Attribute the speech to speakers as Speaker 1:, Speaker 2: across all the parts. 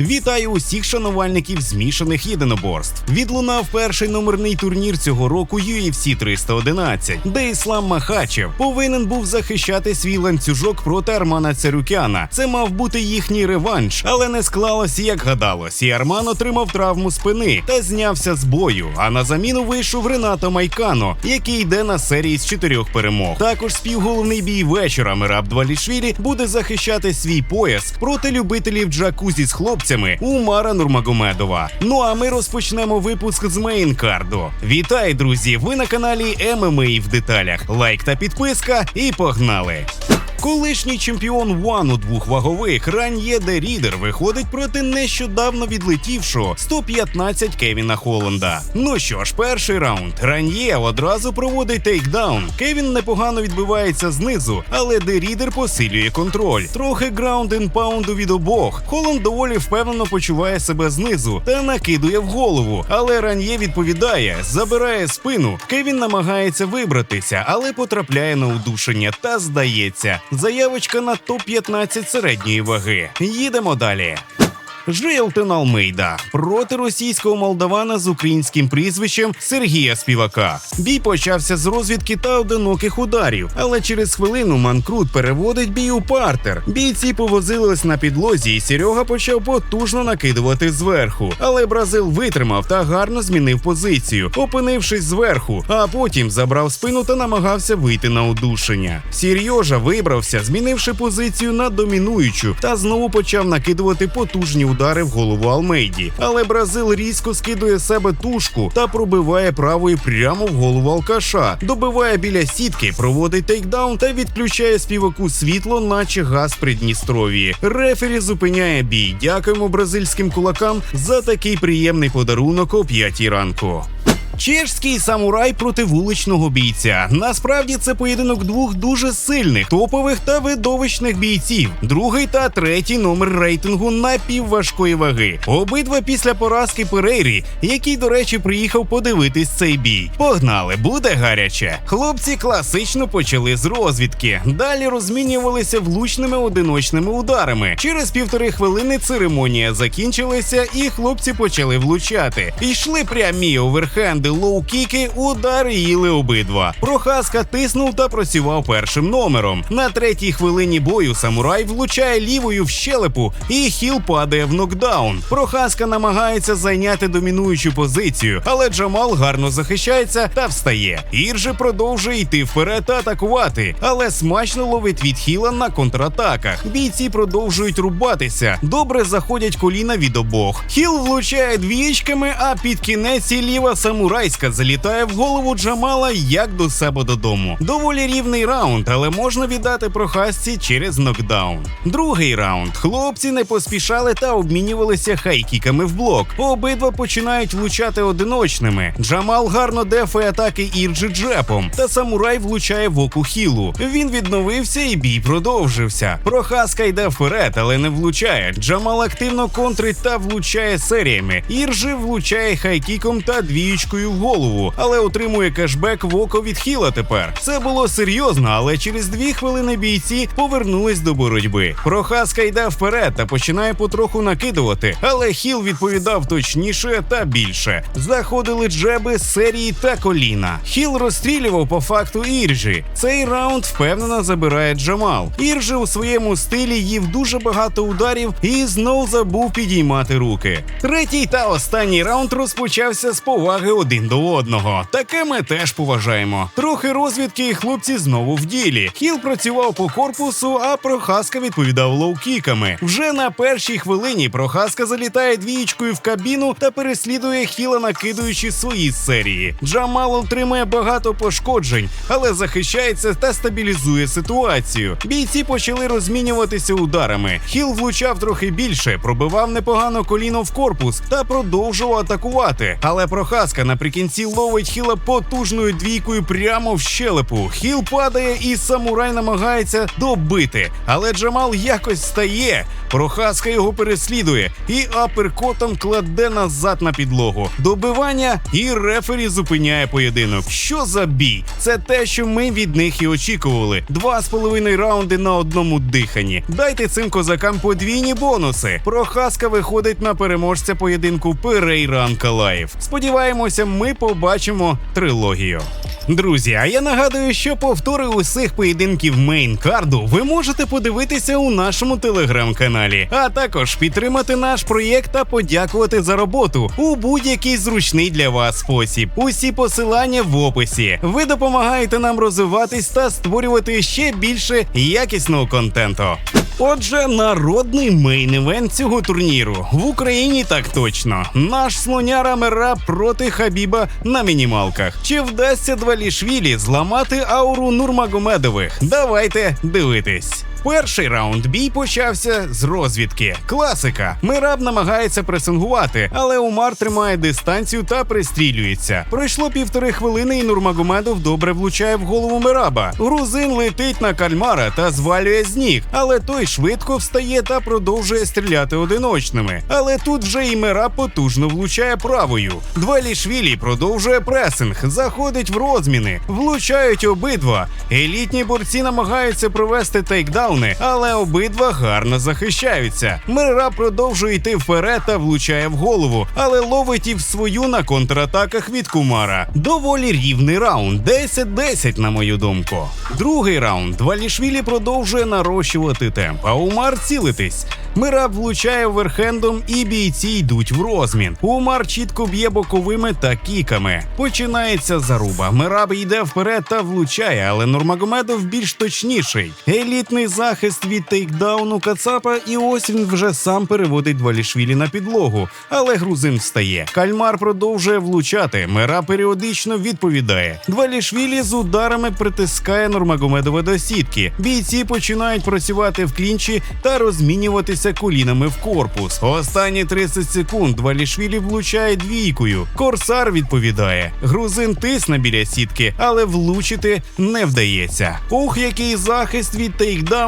Speaker 1: Вітаю усіх шанувальників змішаних єдиноборств. Відлунав перший номерний турнір цього року UFC 311, де Іслам Махачев повинен був захищати свій ланцюжок проти Армана Церюкяна. Це мав бути їхній реванш, але не склалося, як гадалось. І Арман отримав травму спини та знявся з бою. А на заміну вийшов Ренато Майкано, який йде на серії з чотирьох перемог. Також співголовний бій вечора Мираб Двалішвілі буде захищати свій пояс проти любителів джакузі з хлопцями Умара Нурмагомедова. Ну а ми розпочнемо випуск з мейнкарду. Вітаю, друзі! Ви на каналі ММА в деталях. Лайк та підписка, і погнали! Колишній чемпіон One у двох вагових Ран'є де Рідер виходить проти нещодавно відлетівшого 115 Кевіна Холланда. Ну що ж, перший раунд. Ран'є одразу проводить тейкдаун. Кевін непогано відбивається знизу, але де Рідер посилює контроль. Трохи граунд ін паунду від обох. Холланд доволі впевнено почуває себе знизу та накидує в голову. Але Ран'є відповідає, забирає спину. Кевін намагається вибратися, але потрапляє на удушення та здається. Заявочка на топ-15 середньої ваги. Їдемо далі. Жилтен Алмейда проти російського молдавана з українським прізвищем Сергія Співака. Бій почався з розвідки та одиноких ударів, але через хвилину Манкрут переводить бій у партер. Бійці повозились на підлозі, і Серега почав потужно накидувати зверху. Але Бразил витримав та гарно змінив позицію, опинившись зверху, а потім забрав спину та намагався вийти на удушення. Сережа вибрався, змінивши позицію на домінуючу, та знову почав накидувати потужні удари в голову Алмейді. Але Бразил різко скидує себе тушку та пробиває правою прямо в голову алкаша. Добиває біля сітки, проводить тейкдаун та відключає співаку світло, наче газ Придністровії. Рефері зупиняє бій. Дякуємо бразильським кулакам за такий приємний подарунок о п'ятій ранку. Чешський самурай проти вуличного бійця. Насправді це поєдинок двох дуже сильних, топових та видовищних бійців. Другий та третій номер рейтингу напівважкої ваги. Обидва після поразки Перейрі, який, до речі, приїхав подивитись цей бій. Погнали, буде гаряче. Хлопці класично почали з розвідки. Далі розмінювалися влучними одиночними ударами. Через півтори хвилини церемонія закінчилася, і хлопці почали влучати. Йшли прямі оверхенди, лоу-кіки, удари їли обидва. Прохаска тиснув та працював першим номером. На третій хвилині бою самурай влучає лівою в щелепу, і хіл падає в нокдаун. Прохаска намагається зайняти домінуючу позицію, але Джамал гарно захищається та встає. Ірже продовжує йти вперед та атакувати, але смачно ловить від хіла на контратаках. Бійці продовжують рубатися. Добре заходять коліна від обох. Хіл влучає двічками, а під кінець і ліва самурайська залітає в голову Джамала як до себе додому. Доволі рівний раунд, але можна віддати прохасці через нокдаун. Другий раунд. Хлопці не поспішали та обмінювалися хайкіками в блок. Обидва починають влучати одиночними. Джамал гарно дефає атаки Ірджі джепом, та самурай влучає в оку хілу. Він відновився і бій продовжився. Прохаска йде вперед, але не влучає. Джамал активно контрить та влучає серіями. Іржи влучає хайкіком та двіючкою в голову, але отримує кешбек в око від хіла тепер. Це було серйозно, але через дві хвилини бійці повернулись до боротьби. Прохаска йде вперед та починає потроху накидувати, але хіл відповідав точніше та більше. Заходили джеби, серії та коліна. Хіл розстрілював по факту Іржі. Цей раунд впевнено забирає Джамал. Іржи у своєму стилі їв дуже багато ударів і знов забув підіймати руки. Третій та останній раунд розпочався з поваги один до одного. Таке ми теж поважаємо. Трохи розвідки і хлопці знову в ділі. Хіл працював по корпусу, а Прохаска відповідав лоу-кіками. Вже на першій хвилині Прохаска залітає двієчкою в кабіну та переслідує Хіла, накидуючи свої серії. Джамал отримує багато пошкоджень, але захищається та стабілізує ситуацію. Бійці почали розмінюватися ударами. Хіл влучав трохи більше, пробивав непогано коліно в корпус та продовжував атакувати. Але Прохаска напряму наприкінці ловить хіла потужною двійкою прямо в щелепу. Хіл падає, і самурай намагається добити. Але Джамал якось стає. Прохаска його переслідує і аперкотом кладе назад на підлогу. Добивання і рефері зупиняє поєдинок. Що за бій? Це те, що ми від них і очікували. Два з половиною раунди на одному диханні. Дайте цим козакам подвійні бонуси. Прохаска виходить на переможця поєдинку Перейра Анкалаєв. Сподіваємося, ми побачимо трилогію. Друзі, а я нагадую, що повтори усіх поєдинків мейн-карду ви можете подивитися у нашому телеграм-каналі, а також підтримати наш проєкт та подякувати за роботу у будь-який зручний для вас спосіб. Усі посилання в описі. Ви допомагаєте нам розвиватись та створювати ще більше якісного контенту. Отже, народний мейн-івент цього турніру в Україні так точно. Наш слоняра Мера проти Хабіба на мінімалках. Чи вдасться Двалішвілі зламати ауру Нурмагомедових? Давайте дивитись. Перший раунд бій почався з розвідки. Класика. Мираб намагається пресингувати, але Умар тримає дистанцію та пристрілюється. Пройшло півтори хвилини, і Нурмагомедов добре влучає в голову Мираба. Грузин летить на кальмара та звалює з ніг, але той швидко встає та продовжує стріляти одиночними. Але тут вже і Мираб потужно влучає правою. Двалішвілі продовжує пресинг, заходить в розміни, влучають обидва. Елітні борці намагаються провести тейкдаун тейкдауни, але обидва гарно захищаються. Мира продовжує йти вперед та влучає в голову, але ловить і в свою на контратаках від Кумара. Доволі рівний раунд, 10-10, на мою думку. Другий раунд Валішвілі продовжує нарощувати темп, а Умар цілитись. Мираб влучає верхендом, і бійці йдуть в розмін. Умар чітко б'є боковими та кіками. Починається заруба. Мираб йде вперед та влучає, але Нурмагомедов більш точніший. Елітний захист від тейкдауну Кацапа, і ось він вже сам переводить Двалішвілі на підлогу. Але грузин встає. Кальмар продовжує влучати. Мира періодично відповідає. Двалішвілі з ударами притискає Нурмагомедова до сітки. Бійці починають працювати в клінчі та розмінюватися колінами в корпус. Останні 30 секунд Двалішвілі влучає двійкою. Корсар відповідає. Грузин тисне біля сітки, але влучити не вдається. Ух, який захист від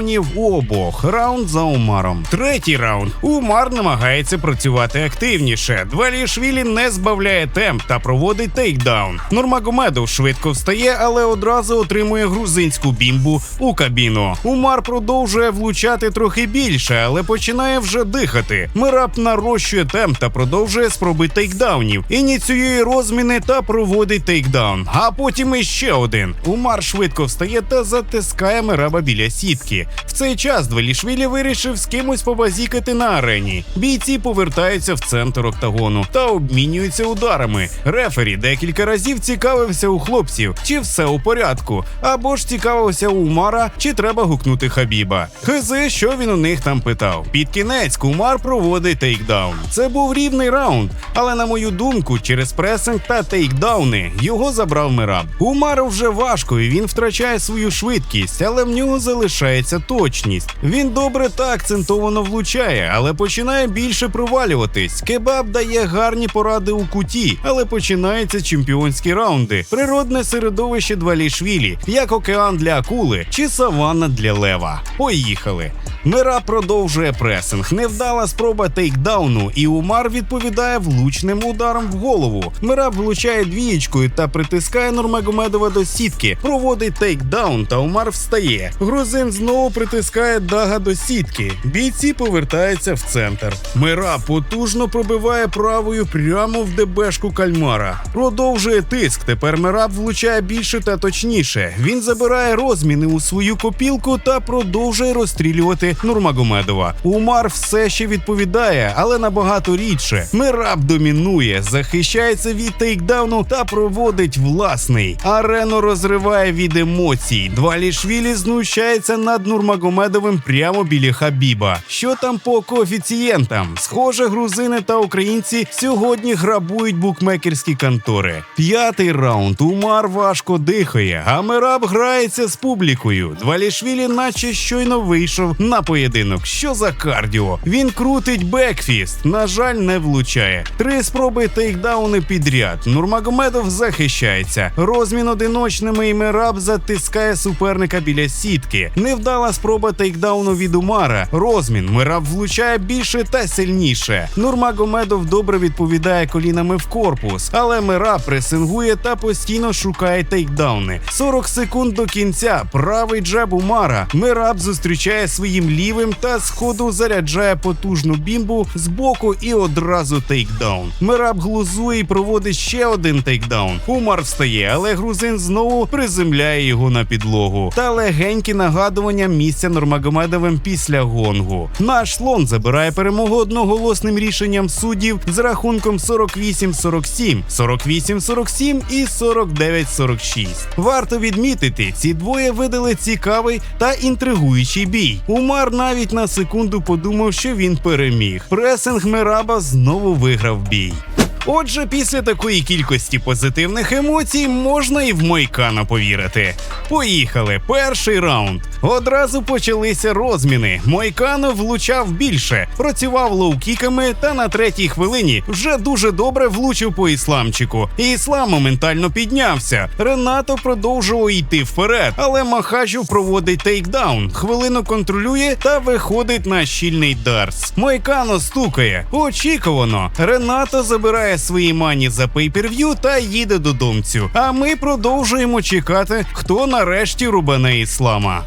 Speaker 1: тейкдаунів у обох. Раунд за Умаром. Третій раунд. Умар намагається працювати активніше. Двалішвілі не збавляє темп та проводить тейкдаун. Нурмагомедов швидко встає, але одразу отримує грузинську бімбу у кабіну. Умар продовжує влучати трохи більше, але починає вже дихати. Мираб нарощує темп та продовжує спроби тейкдаунів. Ініціює розміни та проводить тейкдаун. А потім іще один. Умар швидко встає та затискає Мираба біля сітки. В цей час Двелішвілі вирішив з кимось побазікати на арені. Бійці повертаються в центр октагону та обмінюються ударами. Рефері декілька разів цікавився у хлопців, чи все у порядку, або ж цікавився у Умара, чи треба гукнути Хабіба. Хз, що він у них там питав. Під кінець Кумар проводить тейкдаун. Це був рівний раунд, але на мою думку, через пресинг та тейкдауни його забрав Мираб. Умару вже важко, і він втрачає свою швидкість, але в нього залишається точність. Він добре та акцентовано влучає, але починає більше провалюватись. Кебаб дає гарні поради у куті, але починаються чемпіонські раунди. Природне середовище Двалішвілі, як океан для акули чи саванна для лева. Поїхали. Мира продовжує пресинг. Невдала спроба тейкдауну, і Умар відповідає влучним ударом в голову. Мираб влучає двієчкою та притискає Нурмагомедова до сітки, проводить тейкдаун, та Умар встає. Грузин знову притискає Дага до сітки. Бійці повертаються в центр. Мира потужно пробиває правою прямо в дебешку кальмара. Продовжує тиск. Тепер Мираб влучає більше та точніше. Він забирає розміни у свою копілку та продовжує розстрілювати Нурмагомедова. Умар все ще відповідає, але набагато рідше. Мираб домінує, захищається від тейкдауну та проводить власний. Арену розриває від емоцій. Двалішвілі знущається над Нурмагомедовим прямо біля Хабіба. Що там по коефіцієнтам? Схоже, грузини та українці сьогодні грабують букмекерські контори. П'ятий раунд. Умар важко дихає, а Мераб грається з публікою. Двалішвілі, наче щойно вийшов на поєдинок. Що за кардіо? Він крутить бекфіст. На жаль, не влучає. Три спроби тейкдауни підряд. Нурмагомедов захищається. Розмін одиночними і Мераб затискає суперника біля сітки. Невдала спроба тейкдауну від Умара. Розмін Мераб влучає більше та сильніше. Нурмагомедов добре відповідає колінами в корпус, але Мераб пресингує та постійно шукає тейкдауни. 40 секунд до кінця. Правий джеб Умара. Мераб зустрічає своїм лівим та сходу заряджає потужну бімбу з боку і одразу тейкдаун. Мераб глузує і проводить ще один тейкдаун. Умар встає, але грузин знову приземляє його на підлогу. Та легенькі нагадування місця Нурмагомедовим після гонгу. Наш слон забирає перемогу одноголосним рішенням суддів з рахунком 48-47, 48-47 і 49-46. Варто відмітити, ці двоє видали цікавий та інтригуючий бій. Умар навіть на секунду подумав, що він переміг. Пресинг Мераба знову виграв бій. Отже, після такої кількості позитивних емоцій можна і в Мойкана повірити. Поїхали, перший раунд. Одразу почалися розміни. Мойкано влучав більше, працював лоукіками та на третій хвилині вже дуже добре влучив по ісламчику. Іслам моментально піднявся. Ренато продовжував йти вперед, але Махачев проводить тейкдаун. Хвилину контролює та виходить на щільний дарс. Мойкано стукає. Очікувано. Ренато забирає свої мані за пейперв'ю та їде додомцю. А ми продовжуємо чекати, хто нарешті рубане іслама.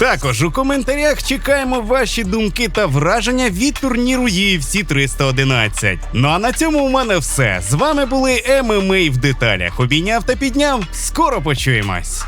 Speaker 1: Також у коментарях чекаємо ваші думки та враження від турніру UFC 311. Ну а на цьому у мене все. З вами були ММА в деталях. Обійняв та підняв. Скоро почуємось.